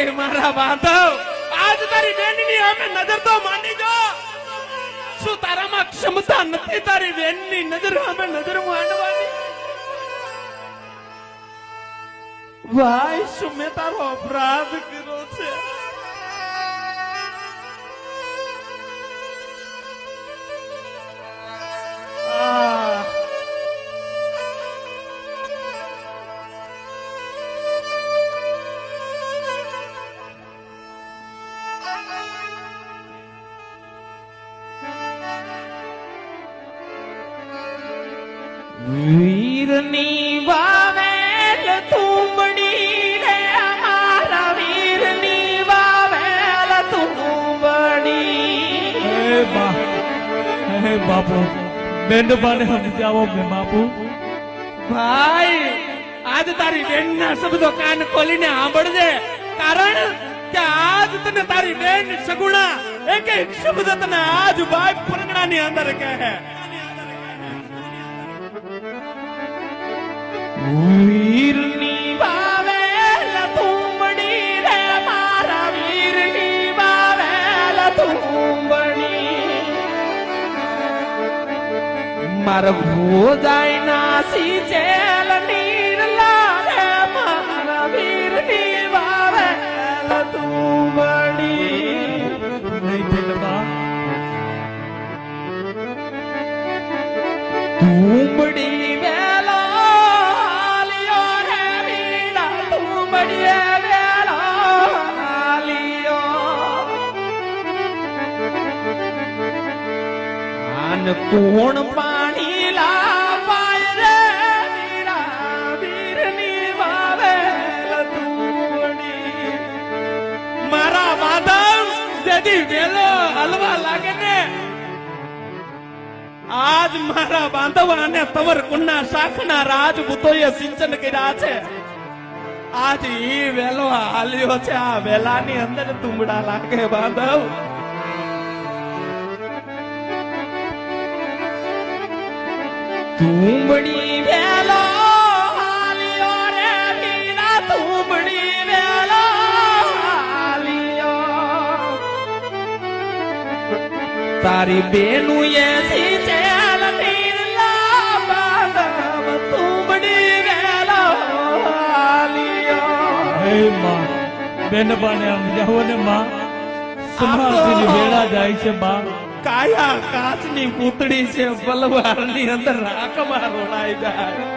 એ મારા બાંધવ આજ તારી બેનની અમે નજર તો માંડી જો. શું તારામાં ક્ષમતા નથી તારી બેનની નજર અમે નજર માંડવાની? ભાઈ શું મેં તારો અપરાધ કર્યો? વીરની વાવેલ તુંબડી રે અમારા વીરની વાવેલ તુંબડી. હે બા હે બાપુ બેનબાને સમજાવો બે બાપુ. ભાઈ આજ તારી બેનના શબ્દો કાન ખોલીને સાંભળજે કારણ કે આજ તને તારી બેન સગુણા એક એક શબ્દ તને આજ બાપ પરગણાની અંદર કહે. મારા વીરની વાવેલ તુંબડી મારા ભોજાઈ નાસી ચેલ નીર લાગે મારા વીરની વાવેલ તુંબડી નહીં બેનબા તુંબડી આન કોણ પાણી લાવાય રે? મારા માધવ હલવા લાગે ને, આજ મારા બાંધવ અને તવર કુંડના શાખના રાજપૂતોએ સિંચન કર્યા છે. આજ ઈ વેલો હાલ્યો છે, આ વેલાની અંદર તુંબડા લાગે બાંધવ. તુંબડી વેલો હાલ્યો રે વીરા તુંબડી વેલો હાલ્યો તારી બેનું એ સિંચેલ નીરલા બાંધવ તુંબડી વેલો હાલ્યો હે માં ને માં. સમાધિની વેળા જાય છે બા. કાયા કાચની પૂતળી છે બલવારની અંદર રાખમાં રોડાઈ જાય